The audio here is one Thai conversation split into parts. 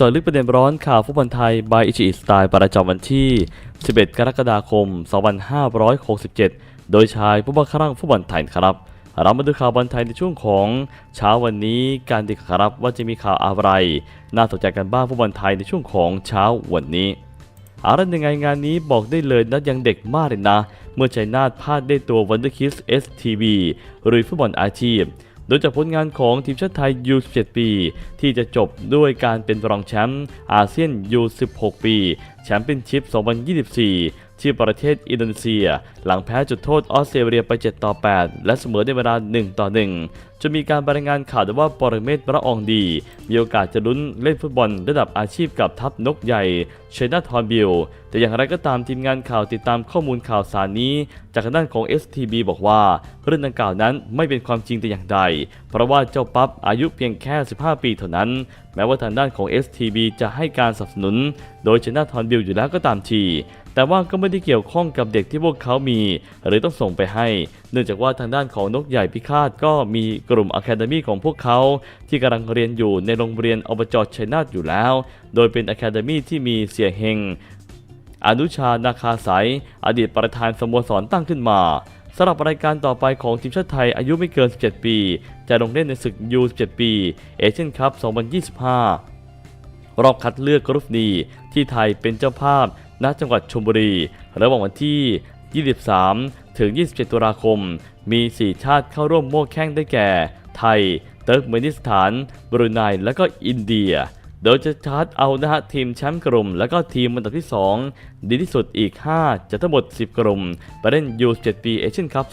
จาะลึกประเด็นร้อนข่าวฟุตบอลไทยบายอิชิอิสไตล์ประจำวันที่ 11 กรกฎาคม 2567 โดยชายผู้บังคับฟุตบอลไทยครับ เรามาดูข่าวบอลไทยในช่วงของเช้าวันนี้การดีครับว่าจะมีข่าวอะไร น่าสนใจกันบ้างฟุตบอลไทยในช่วงของเช้าวันนี้อะไรยังไงงานนี้บอกได้เลยนะยังเด็กมากเลยนะ เมื่อชัยนาทพลาดได้ตัววันเดอร์คิส STV หรือฟุตบอลอาชีพ โดยจากผลงานของทีมชาติไทย U17 ปี ที่จะจบด้วยการเป็นรองแชมป์อาเซียน U16 ปี แชมเปี้ยนชิพ 2024 ที่ประเทศอินโดนีเซีย หลังแพ้จุดโทษออสเตรเลียไป 7 ต่อ 8 และเสมอในเวลา 1 ต่อ 1 จะมีการรายงานข่าวว่าปรเมศพระอองดี มีโอกาสจะลุ้นเล่นฟุตบอลระดับอาชีพกับทัพนกใหญ่เชนาทอนบิล แต่อย่างไรก็ตามทีมงานข่าวติดตามข้อมูลข่าวสารนี้ จากทางด้านของ STB บอกว่า เรื่องดังกล่าวนั้นไม่เป็นความจริงแต่อย่างใด เพราะว่าเจ้าปั๊บอายุเพียงแค่ 15 ปีเท่านั้น แม้ว่าทางด้านของ STB จะให้การสนับสนุน โดยเชนาทอนบิลอยู่แล้วก็ตามที แต่ว่าก็ไม่ได้เกี่ยวข้องกับเด็กที่พวกเขามี หรือต้องส่งไปให้ เนื่องจากว่าทางด้านของนกใหญ่พิฆาตก็มีกลุ่มอะคาเดมีของพวกเขา ที่กำลังเรียนอยู่ในโรงเรียนอบจชัยนาทอยู่แล้ว โดยเป็นอะคาเดมีที่มีเสียเฮงอนุชานาคาสายอดีตประธานสโมสรตั้งขึ้นมาสำหรับรายการต่อไปของทีมชาติไทยอายุไม่เกิน 17 ปี จะลงเล่นในศึก U17 ปีเอเชียนคัพ 2025 รอบคัดเลือกกรุ๊ปดีที่ไทยเป็นเจ้าภาพ ณจังหวัดชลบุรี ระหว่างวันที่ 23 ถึง 27 ตุลาคม มี 4 ชาติเข้าร่วมโม่แข้งได้แก่ ไทย เติร์กเมนิสถาน บรูไนและก็อินเดีย โดยจะชาร์จเอานะฮะทีมแชมป์กลุ่ม และก็ทีมอันดับที่ 2 ดีที่สุดอีก 5 จะทั้งหมด 10 กลุ่ม ไปเล่น U17 ปีเอเชียนคัพ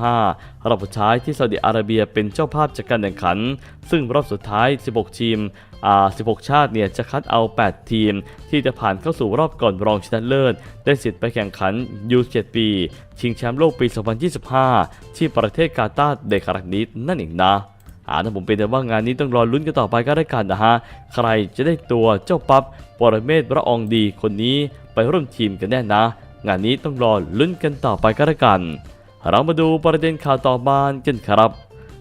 2025 รอบสุดท้ายที่ซาอุดิอาระเบียเป็นเจ้าภาพจัดการแข่งขัน ซึ่งรอบสุดท้าย 16 ทีมอ่า16 ชาติเนี่ยจะคัดเอา 8 ทีม ที่จะผ่านเข้าสู่รอบก่อนรองชนะเลิศ ได้สิทธิ์ไปแข่งขัน U7 ปี ชิงแชมป์โลกปี 2025 ที่ประเทศกาตาร์เดคารักนิดนั่นเองนะ อาถ้าผมเป็นแต่ว่างานนี้ต้องรอลุ้นกันต่อไปก็ได้กันนะฮะ ใครจะได้ตัวเจ้าปั๊บปรเมศพระองดีคนนี้ไปร่วมทีมกันแน่นะ งานนี้ต้องรอลุ้นกันต่อไปก็ได้กัน เรามาดูประเด็นข่าวต่อมากันครับ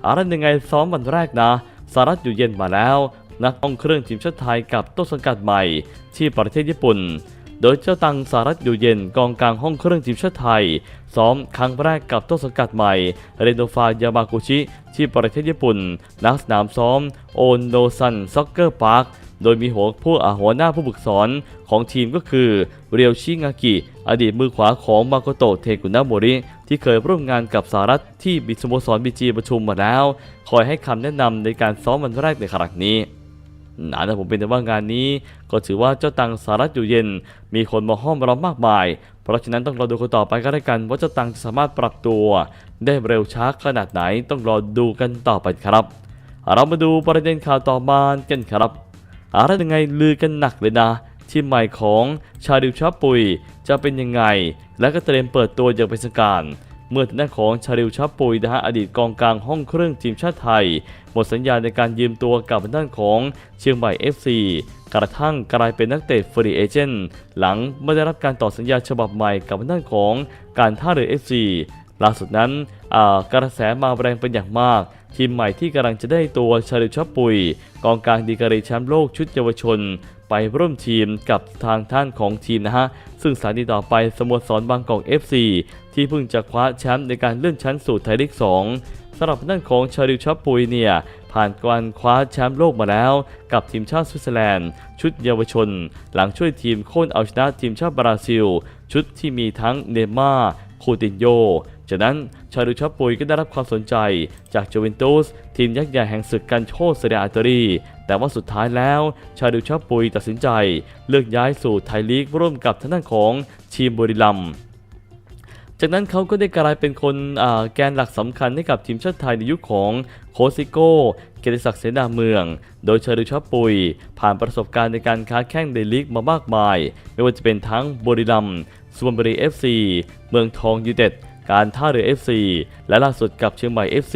อะไรยังไงซ้อมวันแรกนะสหรัฐอยู่เย็นมาแล้ว นักต้องเครื่องทีมชาติไทยกับต้นสังกัดใหม่ ที่ประเทศญี่ปุ่น โดยเจ้าตังสหรัฐอยู่เย็นกองกลางห้องเครื่องทีมชาติไทย ซ้อมครั้งแรกกับต้นสังกัดใหม่ เรโนฟายามากุชิ ที่ประเทศญี่ปุ่นณสนามซ้อม โอนโดซันซ็อกเกอร์พาร์คโดยมีหัวผู้อาหัวหน้าผู้ฝึกสอนของทีมก็คือ เรียวชิงากิ อดีตมือขวาของมาโกโตเทกุนะโมริ ที่เคยร่วมงานกับสหรัฐที่บิสโมสรบีจีประชุมมาแล้ว คอยให้คำแนะนำในการซ้อมวันแรกในครั้งนี้ นะแต่ผมเป็นแต่ว่างานนี้ ก็ถือว่าเจ้าตังสหรัฐอยู่เย็น มีคนมาห้อมล้อมากมาย เพราะฉะนั้นต้องรอดูกันต่อไปก็ได้กัน ว่าเจ้าตังจะสามารถปรับตัว ได้เร็วช้าขนาดไหนต้องรอดูกันต่อไปครับ เรามาดูประเด็นข่าวต่อมากันครับอะไรยังไงลือกันหนักเลยนะทีมใหม่ของชาดิวชาปุยจะเป็นยังไง และก็เตรียมเปิดตัวอย่างเป็นทางการ เมื่อทางด้านของชาริวชับปุยนะฮะอดีตกองกลางห้องเครื่องทีมชาติไทย หมดสัญญาในการยืมตัวกับทางด้านของเชียงใหม่ FC กระทั่งกลายเป็นนักเตะฟรีเอเจนต์หลังไม่ได้รับการต่อสัญญาฉบับใหม่กับทางด้านของการท่าเรือ FC ล่าสุดนั้นกระแสมาแรงเป็นอย่างมาก ทีมใหม่ที่กำลังจะได้ตัวชาลิวชับปุย กองกลางดีกรีแชมป์โลกชุดเยาวชน ไปร่วมทีมกับทางท่านของทีมนะฮะ ซึ่งสถานีต่อไปสโมสรบางกอก FC ที่เพิ่งจะคว้าแชมป์ในการเลื่อนชั้นสู่ไทยลีก2สำหรับด้านของชาริวชับปุยเนี่ยผ่านการคว้าแชมป์โลกมาแล้ว กับทีมชาติสวิตเซอร์แลนด์ ชุดเยาวชน หลังช่วยทีมโค่นเอาชนะทีมชาติบราซิล ชุดที่มีทั้งเนย์ม่าคูตินโยจากนั้นชาริวชับปุยก็ได้รับความสนใจจากจูเวนตุสทีมยักษ์ใหญ่แห่งศึกกันโชเซเรียอาตอรี แต่ว่าสุดท้ายแล้วชาริวชับปุยตัดสินใจ เลือกย้ายสู่ไทยลีกร่วมกับทางด้านของทีมบุรีรัมย์ จากนั้นเขาก็ได้กลายเป็นคนแกนหลักสำคัญให้กับทีมชาติไทยในยุคของโคซิโก้ เกียรติศักดิ์เสนาเมือง โดยเชอริชอปปุย ผ่านประสบการณ์ในการค้าแข่งในลีกมามากมาย ไม่ว่าจะเป็นทั้งบุรีรัมย์สุพรรณบุรี FC เมืองทองยูไนเต็ดการท่าเรือ FC และล่าสุดกับเชียงใหม่ FC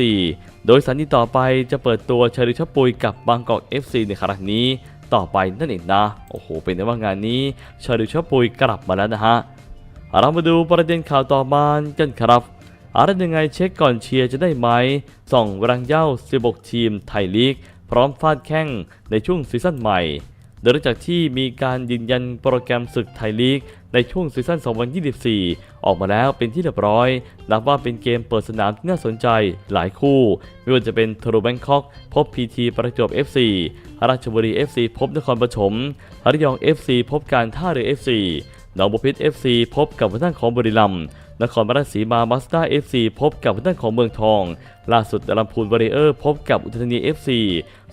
โดยสันนี้ต่อไปจะเปิดตัวเชอริชปปุยกับบางกอก FC ในครั้งนี้ต่อไปนั่นเองนะ โอ้โห เป็นได้ว่างานนี้เชอริชปุยกลับมาแล้วนะฮะ เรามาดูประเด็นข่าวต่อมากันครับอะไรยังไงเช็คก่อนเชียร์จะได้ไหมส่องรังเย้า16ทีมไทยลีก พร้อมฟาดแข้งในช่วงซีซั่นใหม่โดยหลังจากที่มีการยืนยันโปรแกรมศึกไทยลีก ในช่วงซีซั่น 2024 ออกมาแล้วเป็นที่เรียบร้อย นับว่าเป็นเกมเปิดสนามที่น่าสนใจหลายคู่ ไม่ว่าจะเป็นทรูแบงคอกพบ PT ประจวบ FC ราชบุรี FC พบนครปฐมระยอง FC พบการท่าเรือ FC หนองบัวพิษ FC พบกับทางด้านของบุรีรัมย์นครราชสีมามาสด้า FC พบกับทางด้านของเมืองทอง ล่าสุดลำพูนวอริเออร์พบกับอุทัยธานี FC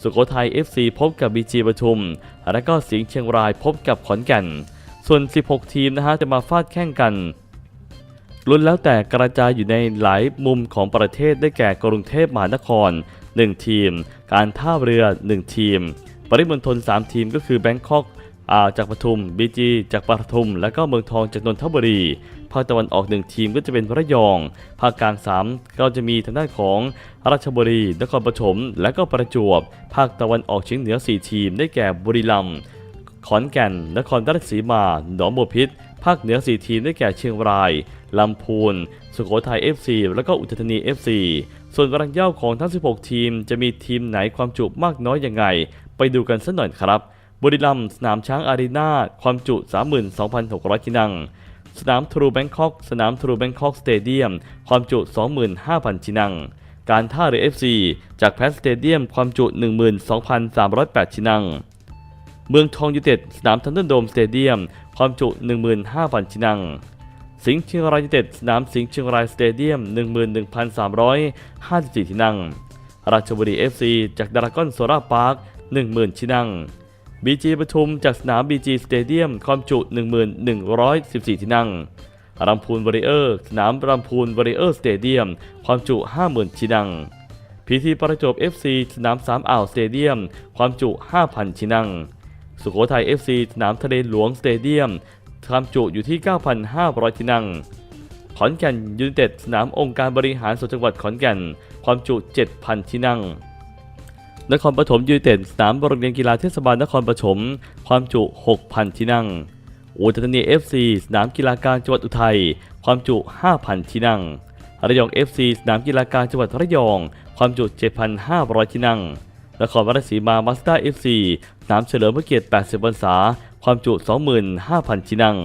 สุโขทัย FC พบกับบีจีปทุม และก็สิงห์เชียงรายพบกับขอนแก่น ส่วน 16 ทีมนะฮะจะมาฟาดแข่งกันลุ้นแล้วแต่กระจายอยู่ในหลายมุมของประเทศได้แก่กรุงเทพมหานคร 1 ทีม การท่าเรือ 1 ทีม ปริมณฑล3ทีมก็คือแบงคอก อ่าจากปทุมบีจีจากปทุม และก็เมืองทองจากนนทบุรี ภาคตะวันออก1ทีมก็จะเป็นระยอง ภาคกลาง 3 ก็จะมีทางด้านของราชบุรี นครปฐม และก็ประจวบ ภาคตะวันออกเฉียงเหนือ 4 ทีม ได้แก่บุรีรัมย์ ขอนแก่น นครราชสีมา หนองบัวพิษ ภาคเหนือ 4 ทีม ได้แก่เชียงราย ลำพูน สุโขทัย FC แล้วก็อุทัยธานี FC ส่วนรังเย่าของทั้ง 16 ทีม จะมีทีมไหนความจุมากน้อยยังไง ไปดูกันสักหน่อยครับ บุรีรัมย์สนามช้างอารีนาความจุ 32,600 ที่นั่ง สนามทรูแบงคอก สนามทรูแบงคอกสเตเดียม ความจุ 25,000 ที่นั่ง การท่าเรือ FC จากแพทสเตเดียม ความจุ 12,308 ที่นั่ง เมืองทองยูไนเต็ด สนามทันเดอร์โดมสเตเดียม ความจุ 15,000 ที่นั่ง สิงห์เชียงรายยูไนเต็ด สนามสิงห์เชียงรายสเตเดียม 11,354 ที่นั่ง ราชบุรี FC จากดารากอนโซราพาร์ค 10,000 ที่นั่ง BG ปทุมจากสนาม BG สเตเดียมความจุ1114 ที่นั่งรำพูนวอริเออร์สนามรำพูนวอริเออร์สเตเดียมความจุ 50,000 ที่นั่งพีทีประจวบ FC สนามสามอ่าวสเตเดียม ความจุ 5,000 ที่นั่ง สุโขทัย FC สนามทะเลหลวงสเตเดียม ความจุอยู่ที่ 9,500 ที่นั่ง ขอนแก่นยูไนเต็ดสนามองค์การบริหารส่วนจังหวัดขอนแก่น ความจุ 7,000 ที่นั่ง นครปฐมยูเต็ดสนามโรงเรียนกีฬาเทศบาลนครปฐมความจุ 6,000 ที่นั่ง อุทัยธานี FC สนามกีฬากลางจังหวัดอุทัย ความจุ 5,000 ที่นั่ง ระยอง FC สนามกีฬากลางจังหวัดระยอง ความจุ 7,500 ที่นั่ง นครราชสีมามาสด้า FC สนามเฉลิมพระเกียรติ 80 พรรษา ความจุ 25,000 ที่นั่ง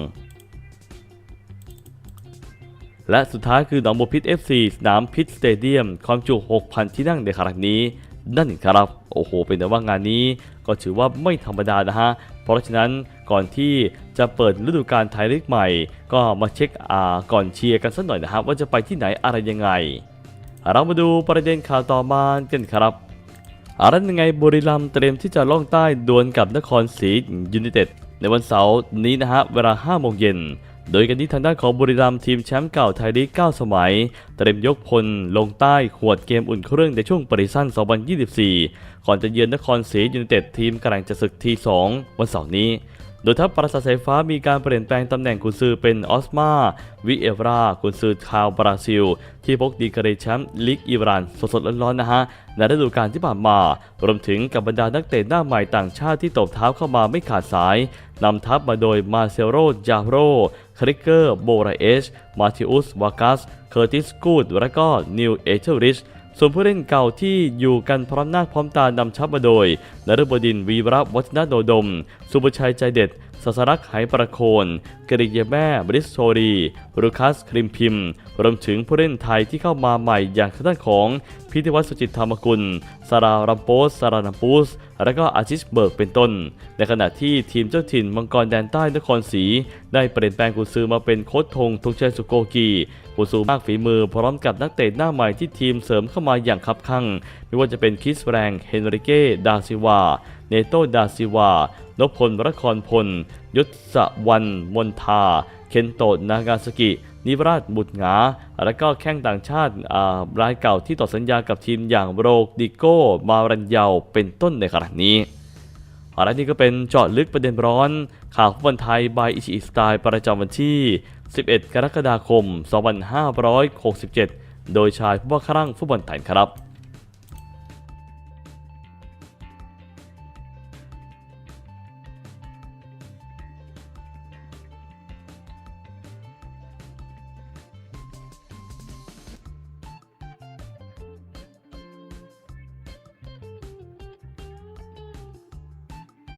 และสุดท้ายคือหนองบัวพิษ FC สนามพิษสเตเดียม ความจุ 6,000 ที่นั่งในครั้งนี้ นั่นเองครับ โอ้โห เป็นแต่ว่างานนี้ก็ถือว่าไม่ธรรมดานะฮะ เพราะฉะนั้นก่อนที่จะเปิดฤดูกาลไทยลีกใหม่ ก็มาเช็คอ่าก่อนเชียร์กันสักหน่อยนะฮะว่าจะไปที่ไหนอะไรยังไง เรามาดูประเด็นข่าวต่อมากันครับอารันยังไงบุรีรัมย์เตรียมที่จะล่องใต้ดวลกับนครศรียูไนเต็ดในวันเสาร์นี้นะฮะเวลา5โมงเย็น โดยกันที่ทางด้านของบุรีรัมย์ทีมแชมป์เก่าไทยลีก 9 สมัย เตรียมยกพลลงใต้ขวดเกมอุ่นเครื่องในช่วงปริสั้น 2024 ก่อนจะเยือนนครศรียูไนเต็ดทีมกำลังจะศึกที2วันเสาร์นี้ โดยทัพปราสาทสายฟ้ามีการเปลี่ยนแปลงตำแหน่งกุนซือเป็นออสมาวิเอวรากุนซือชาวบราซิล ที่พกดีกรีแชมป์ลีกอิหร่านสดๆร้อนๆนะฮะในฤดูกาลที่ผ่านมารวมถึงกับบรรดานักเตะหน้าใหม่ต่างชาติที่ตบเท้าเข้ามาไม่ขาดสาย นำทัพมาโดยมาเซโรจาโรคริกเกอร์โบราเอช มาธิอุส วากัส เคอร์ติส กูด และก็นิว เอเทอริชส่วนผู้เล่นเก่าที่อยู่กันพร้อมหน้าพร้อมตานำทัพมาโดย นฤบดินวีระวัฒนโดดม สุภชัยใจเด็ดศาสรักษ์ไหประโคนกริยาแม่บริสโซรีรูคัสคริมพิมรวมถึงผู้เล่นไทยที่เข้ามาใหม่อย่างทางด้านของพิธีวัฒน์สุจิตธรรมกุลสารารัมโปสสารานัมปูส และก็อาชิสเบิร์กเป็นต้น ในขณะที่ทีมเจ้าถิ่นมังกรแดนใต้นครศรีได้เปลี่ยนแปลงกุญซือมาเป็นโค้ชธงธงเชัยสุโกกีกุญซือมากฝีมือพร้อมกับนักเตะหน้าใหม่ที่ทีมเสริมเข้ามาอย่างคับคั่ง ไม่ว่าจะเป็นคิสแรงเฮนริเก้ดาซิวาเนโตดาซิวานพพลรครพล ยศวันมนทา เคนโตะนากาสกิ นิวราชบุตรงา และก็แข้งต่างชาติรายเก่าที่ต่อสัญญากับทีมอย่างโรกดิโก้ มารันเยาเป็นต้นในขณะนี้อะไรนี่ก็เป็นเจาะลึกประเด็นร้อน ข่าวฟุตบอลไทยบายอิชิอิสไตล์ประจำวันที่ 11 กรกฎาคม 2567 โดยชายผู้ว่าครั่งฟุตบอลไทยครับ